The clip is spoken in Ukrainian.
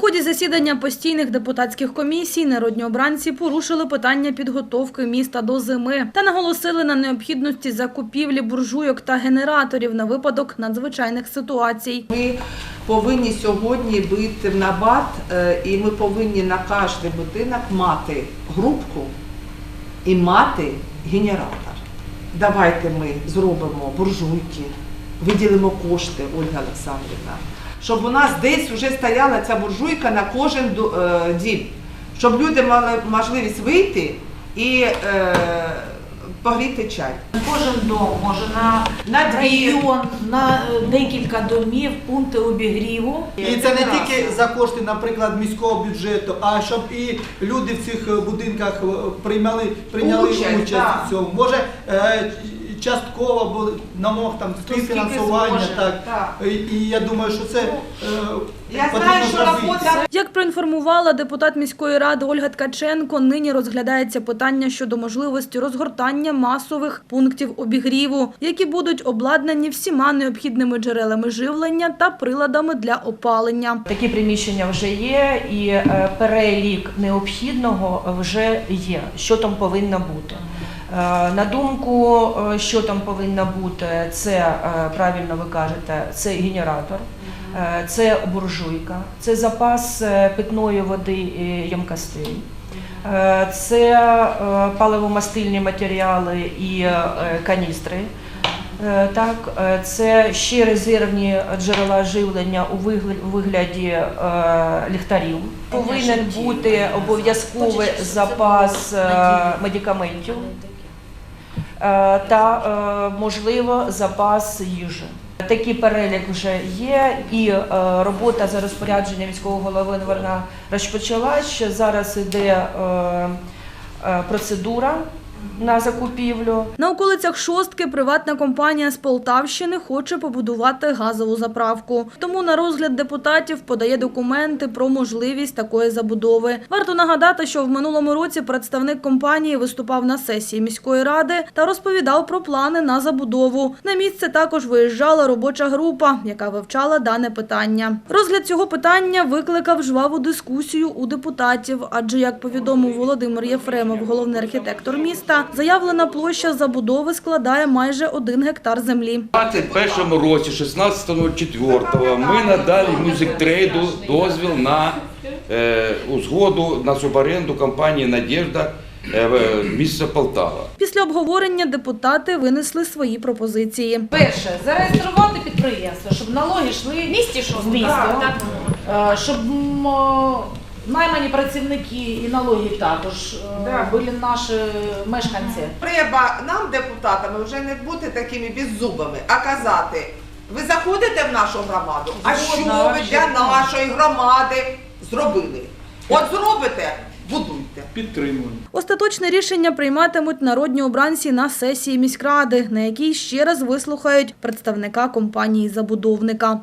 ході засідання постійних депутатських комісій народні обранці порушили питання підготовки міста до зими та наголосили на необхідності закупівлі буржуйок та генераторів на випадок надзвичайних ситуацій. Ми повинні сьогодні бити в набат, е, і ми повинні на кожен будинок мати грубку і мати генератор. Давайте ми зробимо буржуйки, виділимо кошти, Ольга Олександрівна, щоб у нас десь вже стояла ця буржуйка на кожен е, дім, щоб люди мали можливість вийти і е, погріти чай. Кожен дом може на, На район, на е, декілька домів, пункти обігріву. І це не тільки за кошти, наприклад, міського бюджету, а щоб і люди в цих е, будинках приймали, прийняли Участь, участь, так. в цьому. Може е, частково або на мог там співфінансування, так. так. І, і я думаю, що це е, Я знаю, що робота Як проінформувала депутат міської ради Ольга Ткаченко, нині розглядається питання щодо можливості розгортання масових пунктів обігріву, які будуть обладнані всіма необхідними джерелами живлення та приладами для опалення. Такі приміщення вже є, і е, перелік необхідного вже є, що там повинно бути. Е, На думку, е, що там повинно бути, це е, правильно ви кажете, це генератор, це буржуйка, це запас питної води і ємкостей. Е, Це паливомастильні матеріали і каністри. Так, це ще резервні джерела живлення у вигляді ліхтарів. Повинен бути обов'язковий запас медикаментів та, е, можливо, запас їжі. Такий перелік вже є, і е, робота за розпорядженням міського голови вона розпочалась. Зараз іде е, е, процедура на закупівлю. На околицях шостки приватна компанія з Полтавщини хоче побудувати газову заправку. Тому на розгляд депутатів подає документи про можливість такої забудови. Варто нагадати, що в минулому році представник компанії виступав на сесії міської ради та розповідав про плани на забудову. На місце також виїжджала робоча група, яка вивчала дане питання. Розгляд цього питання викликав жваву дискусію у депутатів, адже як повідомив Володимир Єфремов, головний архітектор міста, заявлена площа забудови складає майже один гектар землі. У 2021 році, 16.04, ми надали Music Trade дозвіл на е, узгоду на суборенду компанії Надежда е, в- місто Полтава. Після обговорення депутати винесли свої пропозиції. Перше, зареєструвати підприємство, щоб налоги йшли в місті, що в місто, Е, щоб наймані працівники і налоги також е, Да. були наші мешканці. Треба нам, депутатами, вже не бути такими беззубами, а казати, ви заходите в нашу громаду, а що ви для нашої громади зробили? От зробите, будуйте. Підтримую. Остаточне рішення прийматимуть народні обранці на сесії міськради, на якій ще раз вислухають представника компанії-забудовника.